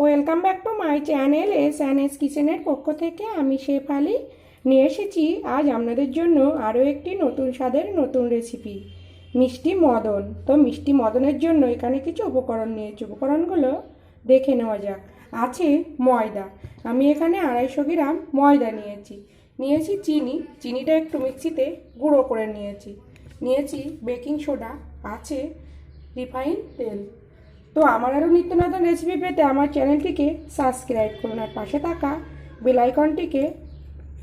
Welcome back to my channel S and S কিচেনের পক্ষ থেকে আমি শেফ আলি নিয়ে এসেছি আজ আপনাদের জন্য আরও একটি নতুন স্বাদের নতুন রেসিপি মিষ্টি মদন। তো মিষ্টি মদনের জন্য এখানে কিছু উপকরণ নিয়েছি। উপকরণগুলো দেখে নেওয়া যাক। আছে ময়দা। আমি এখানে আড়াইশো গ্রাম ময়দা নিয়েছি। নিয়েছি চিনি। চিনিটা একটু মিক্সিতে গুঁড়ো করে নিয়েছি। নিয়েছি বেকিং সোডা। আছে রিফাইন তেল। তো আমার আরও নিত্য নতুন রেসিপি পেতে আমার চ্যানেলটিকে সাবস্ক্রাইব করুন আর পাশে থাকা বেলাইকনটিকে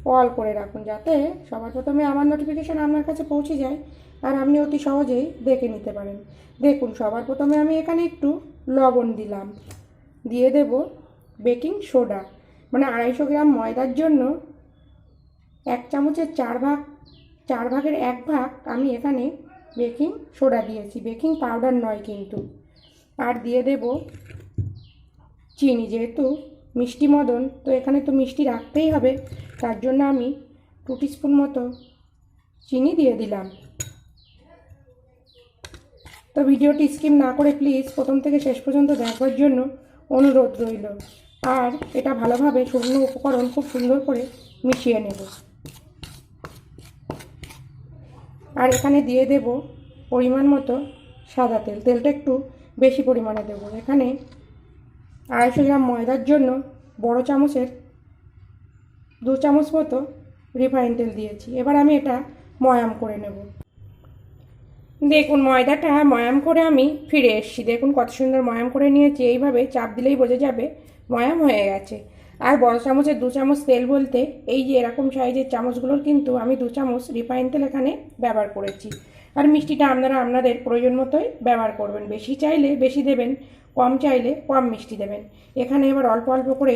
অল করে রাখুন যাতে সবার প্রথমে আমার নোটিফিকেশান আপনার কাছে পৌঁছে যায় আর আপনি অতি সহজেই দেখে নিতে পারেন। দেখুন, সবার প্রথমে আমি এখানে একটু লবণ দিলাম। দিয়ে দেব বেকিং সোডা মানে আড়াইশো গ্রাম ময়দার জন্য এক চামচের চার ভাগ, চার ভাগের এক ভাগ আমি এখানে বেকিং সোডা দিয়েছি। বেকিং পাউডার নয় কিন্তু। আর দিয়ে দেব চিনি যেহেতু মিষ্টি মদন, তো এখানে তো মিষ্টি রাখতেই হবে। তার জন্য আমি টু স্পুন মতো চিনি দিয়ে দিলাম। তো ভিডিওটি স্কিপ না করে প্লিজ প্রথম থেকে শেষ পর্যন্ত দেখবার জন্য অনুরোধ রইল। আর এটা ভালোভাবে শুকনো উপকরণ খুব সুন্দর করে মিশিয়ে নেব। আর এখানে দিয়ে দেব পরিমাণ মতো সাদা তেল। তেলটা একটু বেশি পরিমাণে দেবো। এখানে আড়াইশো গ্রাম ময়দার জন্য বড় চামচের দু চামচ মতো রিফাইন তেল দিয়েছি। এবার আমি এটা ময়াম করে নেব। দেখুন, ময়দাটা ময়াম করে আমি ফিরে এসেছি। দেখুন, কত সুন্দর ময়াম করে নিয়েছি। এইভাবে চাপ দিলেই বোঝা যাবে ময়াম হয়ে গেছে। আর বড় চামচের দু চামচ তেল বলতে এই যে এরকম সাইজের চামচগুলোর কিন্তু আমি দু চামচ রিফাইন তেল এখানে ব্যবহার করেছি। আর মিষ্টিটা আপনারা আপনাদের প্রয়োজন মতোই ব্যবহার করবেন। বেশি চাইলে বেশি দেবেন, কম চাইলে কম মিষ্টি দেবেন। এখানে এবার অল্প অল্প করে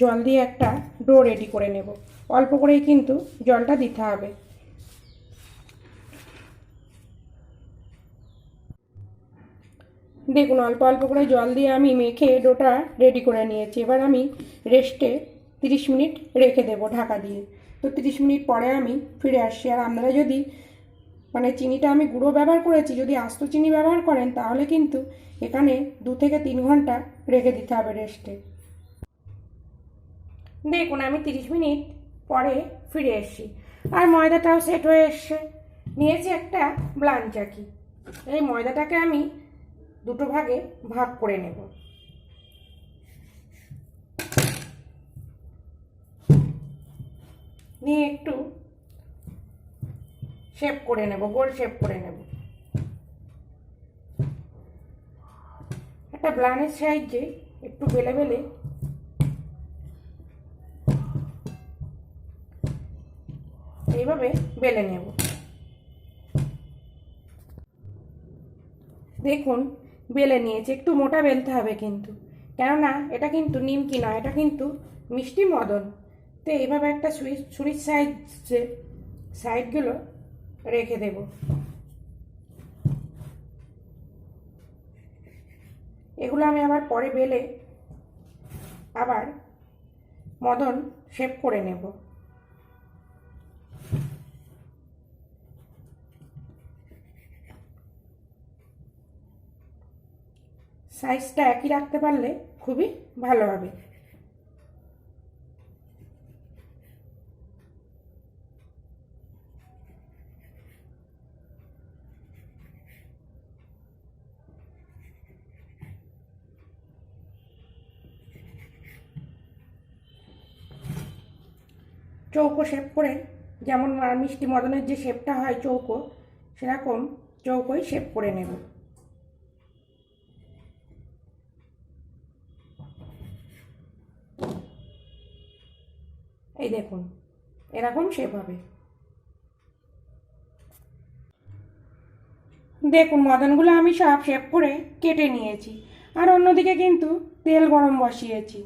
জল দিয়ে একটা ডো রেডি করে নেব। অল্প করেই কিন্তু জলটা দিতে হবে। দেখুন, অল্প অল্প করে জল দিয়ে আমি মেখে ডোটা রেডি করে নিয়েছি। এবার আমি রেস্টে তিরিশ মিনিট রেখে দেবো ঢাকা দিয়ে। তো তিরিশ মিনিট পরে আমি ফিরে আসছি। আর আপনারা যদি মানে চিনিটা আমি গুঁড়ো ব্যবহার করেছি, যদি আস্ত চিনি ব্যবহার করেন তাহলে কিন্তু এখানে দু থেকে তিন ঘণ্টা রেখে দিতে হবে রেস্টে দেখুন, আমি তিরিশ মিনিট পরে ফিরে এসেছি। আর ময়দাটাও সেট হয়ে এসছে। নিয়েছি একটা ব্লান চাকি। এই ময়দাটাকে আমি দুটো ভাগে ভাগ করে নেব। নিয়ে একটু শেপ করে নেব, গোল শেপ করে নেব। একটা ব্লানের সাহায্যে একটু বেলে বেলে এইভাবে বেলে নেব। দেখুন, বেলে নিয়েছি, একটু মোটা বেলতে হবে কিন্তু। কেননা এটা কিন্তু নিমকি নয়, এটা কিন্তু মিষ্টি মদন। তো এইভাবে একটা সুইচ ছুরির সাইজে সাইডগুলো রেখে দেব। এগুলো আমি আবার পরে বেলে আবার মদন শেপ করে নেব। সাইজটা একই রাখতে পারলে খুবই ভালো হবে। চৌকো শেপ করে, যেমন মিষ্টি মদনের যে শেপটা হয় চৌকো, সেরকম চৌকোই শেপ করে নেব। এই দেখুন, এরকম শেপ হবে। দেখুন, মদনগুলো আমি সব শেপ করে কেটে নিয়েছি। আর অন্যদিকে কিন্তু তেল গরম বসিয়েছি।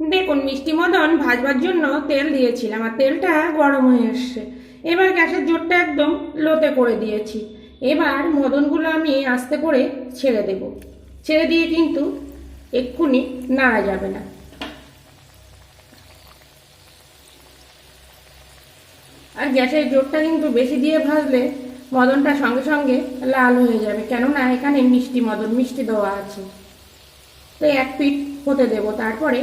দেখুন, মিষ্টি মদন ভাজবার জন্য তেল দিয়েছিলাম আর তেলটা গরম হয়ে এসছে। এবার গ্যাসের জোরটা একদম লোতে করে দিয়েছি। এবার মদনগুলো আমি আস্তে করে ছেড়ে দেব। ছেড়ে দিয়ে কিন্তু এক্ষুনি নাড়া যাবে না। আর গ্যাসের জোরটা কিন্তু বেশি দিয়ে ভাজলে মদনটা সঙ্গে সঙ্গে লাল হয়ে যাবে। কেননা এখানে মিষ্টি মদন মিষ্টি দেওয়া আছে। তো এক পিঠ হতে দেবো, তারপরে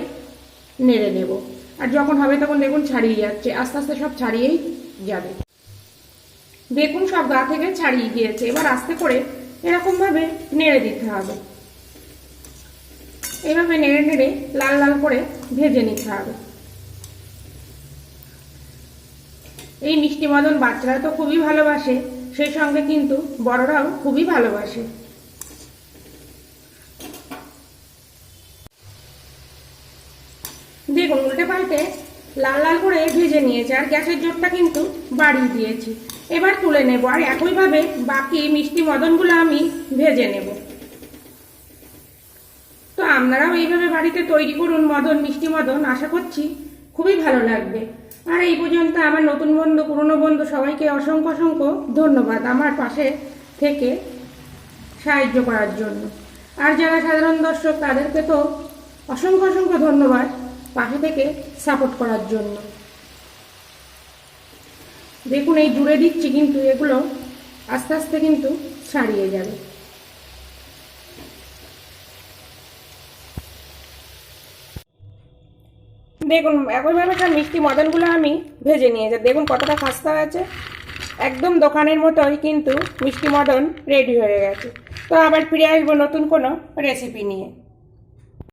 নেড়ে নেব। আর যখন হবে তখন দেখুন ছাড়িয়ে যাচ্ছে। আস্তে আস্তে সব ছাড়িয়েই যাবে। দেখুন সব গা থেকে ছাড়িয়ে গিয়েছে। এবার আস্তে করে এরকমভাবে নেড়ে দিতে হবে। এইভাবে নেড়ে নেড়ে লাল লাল করে ভেজে নিতে হবে। এই মিষ্টি মদন বাচ্চারা তো খুবই ভালোবাসে। সেই সঙ্গে কিন্তু বড়রাও খুবই ভালোবাসে। দেখুন উল্টে পাল্টে লাল লাল করে ভেজে নিয়েছে, আর গ্যাসের জোরটা কিন্তু বাড়িয়ে দিয়েছি। এবার তুলে নেব, আর একইভাবে বাকি মিষ্টি মদনগুলো আমি ভেজে নেব। তো আপনারাও এইভাবে বাড়িতে তৈরি করুন মদন, মিষ্টি মদন, আশা করছি খুবই ভালো লাগবে। আর এই পর্যন্ত আমার নতুন বন্ধু, পুরনো বন্ধু, সবাইকে অসংখ্য অসংখ্য ধন্যবাদ আমার পাশে থেকে সাহায্য করার জন্য। আর যারা সাধারণ দর্শক, তাদেরকে তো অসংখ্য অসংখ্য ধন্যবাদ। থেকে সাপোর্ট করার জন্য। দেখুন, এই জুড়ে দিচ্ছি কিন্তু এগুলো আস্তে আস্তে কিন্তু ছাড়িয়ে যাবে। দেখুন একইভাবে সব মিষ্টি মদনগুলো আমি ভেজে নিয়ে যাই দেখুন, কতটা খাস্তা হয়েছে একদম দোকানের মতোই কিন্তু মিষ্টি মদন রেডি হয়ে গেছে। তো আবার ফিরে আসব নতুন কোনো রেসিপি নিয়ে।